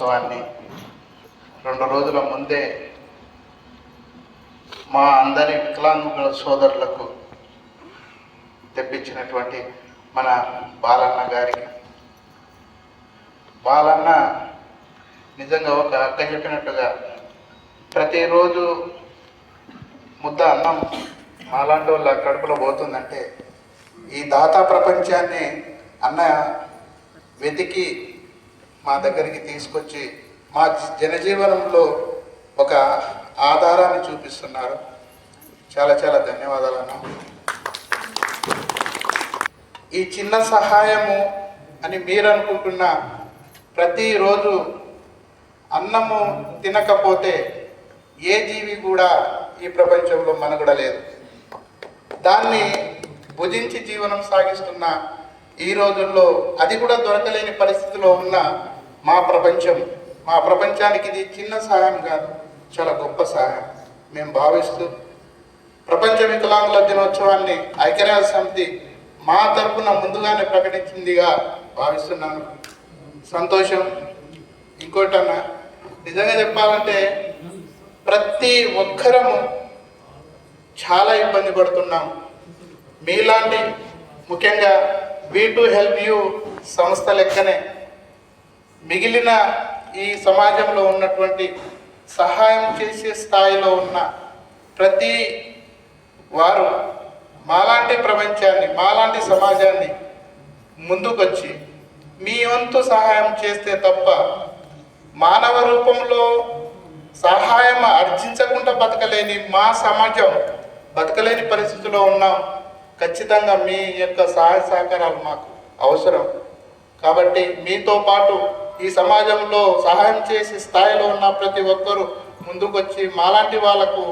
ఉత్సవాన్ని రెండు రోజుల ముందే మా అందరి వికలాంగుల సోదరులకు తెప్పించినటువంటి మన బాలన్న గారికి. బాలన్న నిజంగా ఒక అక్క చెప్పినట్టుగా ప్రతిరోజు ముద్ద అన్నం అలాంటి వాళ్ళ కడుపులో పోతుందంటే ఈ దాతా ప్రపంచాన్ని అన్న వెతికి మా దగ్గరికి తీసుకొచ్చి మా జనజీవనంలో ఒక ఆధారాన్ని చూపిస్తున్నారు. చాలా చాలా ధన్యవాదాలు ఈ చిన్న సహాయము అని మీరు అనుకుంటున్న ప్రతిరోజు అన్నము తినకపోతే ఏ జీవి కూడా ఈ ప్రపంచంలో మనుగడ లేదు. దాన్ని భుజించి జీవనం సాగిస్తున్న ఈ రోజుల్లో అది కూడా దొరకలేని పరిస్థితిలో ఉన్న మా ప్రపంచం మా ప్రపంచానికి ఇది చిన్న సహాయం కాదు చాలా గొప్ప సహాయం. మేము భావిస్తూ ప్రపంచ వికలాంగుల దినోత్సవాన్ని ఐక్యరాజ్య సమితి మా తరపున ముందుగానే ప్రకటించిందిగా భావిస్తున్నాను. సంతోషం. ఇంకోటన్నా నిజంగా చెప్పాలంటే ప్రతి ఒక్కరము చాలా ఇబ్బంది పడుతున్నాం. మీలాంటి ముఖ్యంగా వీ టు హెల్ప్ యూ సంస్థ లెక్కనే మిగిలిన ఈ సమాజంలో ఉన్నటువంటి సహాయం చేసే స్థాయిలో ఉన్న ప్రతి వారు మాలాంటి ప్రపంచాన్ని మాలాంటి సమాజాన్ని ముందుకొచ్చి మీ వంతు సహాయం చేస్తే తప్ప మానవ రూపంలో సహాయం అర్జించకుండా బతకలేని మా సమాజం బతకలేని పరిస్థితిలో ఉన్నాం. ఖచ్చితంగా మీ యొక్క సహాయ సహకారాలు మాకు అవసరం. కాబట్టి మీతో పాటు ఈ సమాజంలో సహాయం చేసే స్థాయిలో ఉన్న ప్రతి ఒక్కరూ ముందుకొచ్చి మాలాంటి వాళ్ళకు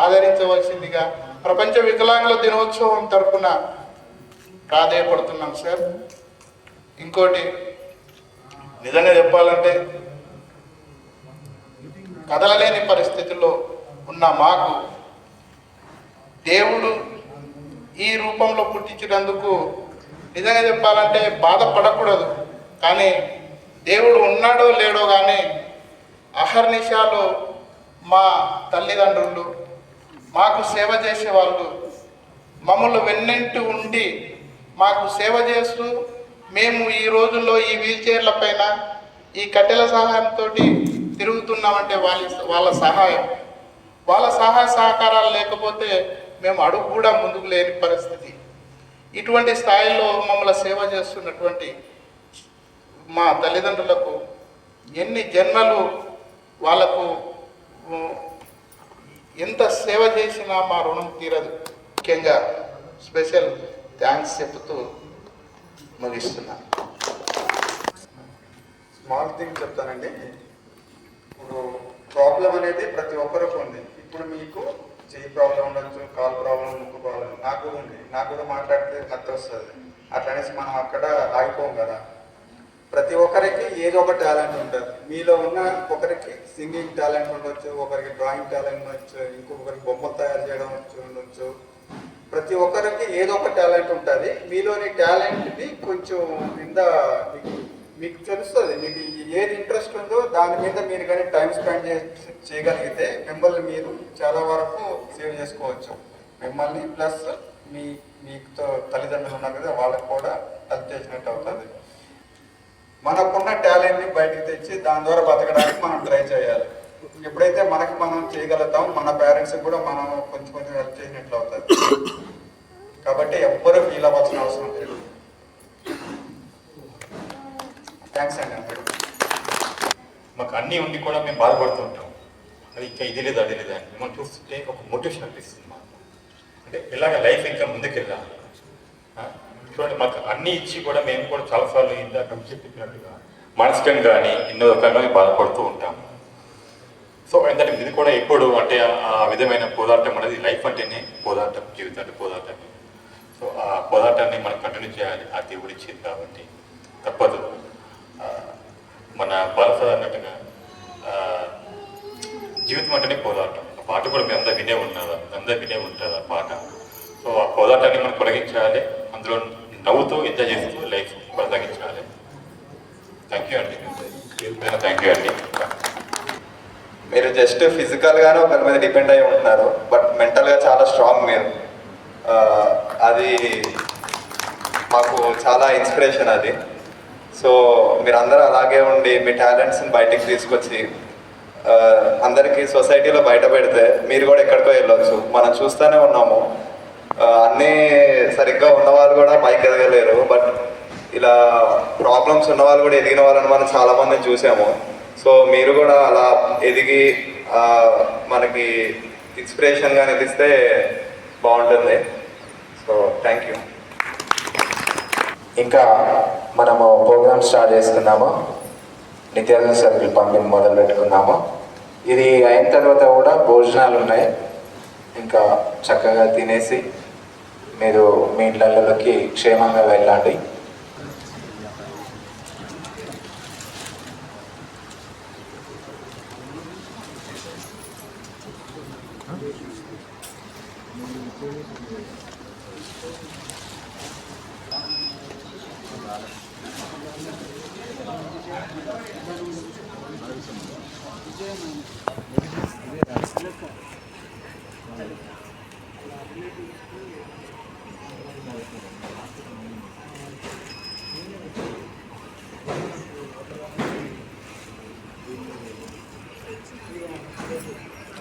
ఆదరించవలసిందిగా ప్రపంచ వికలాంగుల దినోత్సవం తరఫున ప్రాధేయపడుతున్నాం సార్. ఇంకోటి నిజంగా చెప్పాలంటే కదలలేని పరిస్థితుల్లో ఉన్న మాకు దేవుడు ఈ రూపంలో పుట్టించినందుకు నిజంగా చెప్పాలంటే బాధపడకూడదు. కానీ దేవుడు ఉన్నాడో లేడో కానీ అహర్నిశాలు మా తల్లిదండ్రులు మాకు సేవ చేసే వాళ్ళు మమ్మల్ని వెన్నంటి ఉండి మాకు సేవ చేస్తూ మేము ఈ రోజుల్లో ఈ వీల్ చైర్ల పైన ఈ కట్టెల సహాయంతో తిరుగుతున్నామంటే వాళ్ళ వాళ్ళ సహాయం. వాళ్ళ సహాయ సహకారాలు లేకపోతే మేము అడుగు కూడా ముందుకు లేని పరిస్థితి. ఇటువంటి స్థాయిలో మమ్మల్ని సేవ చేస్తున్నటువంటి మా తల్లిదండ్రులకు ఎన్ని జన్మలు వాళ్ళకు ఎంత సేవ చేసినా మా రుణం తీరదు. ముఖ్యంగా స్పెషల్ థ్యాంక్స్ చెప్తూ ముగిస్తున్నాను స్మాల్ థింగ్ చెప్తానండి. ఇప్పుడు ప్రాబ్లం అనేది ప్రతి ఒక్కరికి ఉంది. ఇప్పుడు మీకు చెయ్యి ప్రాబ్లం ఉండొచ్చు కాల్ ప్రాబ్లం ముక్కు ప్రాబ్లం నాకు కూడా ఉంది. నాకు కూడా మాట్లాడితే కత్తి వస్తుంది. అట్లనేసి మనం అక్కడ ఆగిపోం కదా. ప్రతి ఒక్కరికి ఏదో ఒక టాలెంట్ ఉంటుంది. మీలో ఉన్న ఒకరికి సింగింగ్ టాలెంట్ ఉండొచ్చు ఒకరికి డ్రాయింగ్ టాలెంట్ ఉండొచ్చు ఇంకొకరికి బొమ్మలు తయారు చేయడం వచ్చు ఉండొచ్చు. ప్రతి ఒక్కరికి ఏదో ఒక టాలెంట్ ఉంటుంది. మీలోని టాలెంట్ని కొంచెం కింద మీకు తెలుస్తుంది. మీకు ఏది ఇంట్రెస్ట్ ఉందో దాని మీద మీరు కానీ టైం స్పెండ్ చే చేయగలిగితే మిమ్మల్ని మీరు చాలా వరకు సేవ్ చేసుకోవచ్చు. మిమ్మల్ని ప్లస్ మీ మీతో తల్లిదండ్రులు ఉన్నారు కదా వాళ్ళకి కూడా హెల్ప్ చేసినట్టు అవుతుంది. మనకున్న టాలెంట్ని బయటకు తెచ్చి దాని ద్వారా బతకడానికి మనం ట్రై చేయాలి. ఎప్పుడైతే మనకి మనం చేయగలుగుతాం మన పేరెంట్స్కి కూడా మనం కొంచెం కొంచెం హెల్ప్ చేసినట్లు అవుతుంది. కాబట్టి ఎవ్వరూ ఫీల్ అవ్వాల్సిన అవసరం లేదు. థ్యాంక్స్ అండి అందరూ. మాకు అన్నీ ఉండి కూడా మేము బాధపడుతుంటాం అది ఇంకా ఇది లేదు అది లేదు అని. మిమ్మల్ని చూస్తుంటే ఒక మోటివేషన్ అనిపిస్తుంది మాకు. అంటే ఇలాగ లైఫ్ ఇంకా ముందుకెళ్ళాలి. చూడండి మాకు అన్నీ ఇచ్చి కూడా మేము కూడా చాలాసార్లు ఇందాక చెప్పినట్టుగా మానసికంగా కానీ ఎన్నో రకాలుగా బాధపడుతూ ఉంటాం. సో ఏంటంటే ఇది కూడా ఎప్పుడు అంటే ఆ విధమైన పోరాటం అనేది లైఫ్ అంటేనే పోరాటం జీవితం అంటే పోరాటం సో ఆ పోరాటాన్ని మనం కంటిన్యూ చేయాలి ఆ దేవుడు ఇచ్చింది కాబట్టి. తప్పదు. మన బాలస అన్నట్టుగా జీవితం అంటేనే పోరాటం. ఆ పాట కూడా మీ అందరూ వినే ఉన్నారా అందరూ వినే ఉంటారు ఆ పాట? సో ఆ పోరాటాన్ని మనం కొనగించాలి అందులో నవ్వుతూ ఎంజాయ్ చేస్తూ లైఫ్ కొనసాగించాలి. థ్యాంక్ యూ అండి థ్యాంక్ యూ అండి మీరు జస్ట్ ఫిజికల్గానో ఒకరి మీద డిపెండ్ అయి ఉంటున్నారు బట్ మెంటల్గా చాలా స్ట్రాంగ్ మీరు. అది మాకు చాలా ఇన్స్పిరేషన్ అది. సో మీరు అందరూ అలాగే ఉండి మీ టాలెంట్స్ని బయటికి తీసుకొచ్చి అందరికీ సొసైటీలో బయట పెడితే మీరు కూడా ఎక్కడికో వెళ్ళొచ్చు. మనం చూస్తూనే ఉన్నాము. అన్నీ సరిగ్గా ఉన్న వాళ్ళు కూడా పైకి ఎదగలేరు బట్ ఇలా ప్రాబ్లమ్స్ ఉన్న వాళ్ళు కూడా ఎదిగిన వాళ్ళని మనం చాలా మందిని చూసాము. సో మీరు కూడా అలా ఎదిగి మనకి ఇన్స్పిరేషన్గా అనిపిస్తే బాగుంటుంది. సో థ్యాంక్ యూ ఇంకా మనము ప్రోగ్రామ్ స్టార్ట్ చేసుకున్నాము నిత్యానంద సర్కిల్ పంపిణీ మొదలు పెట్టుకున్నాము ఇది అయిన తర్వాత కూడా భోజనాలు ఉన్నాయి. ఇంకా చక్కగా తినేసి మీరు మీ ఇళ్ళకి క్షేమంగా వెళ్ళండి.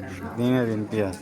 दिन दिन प्यार।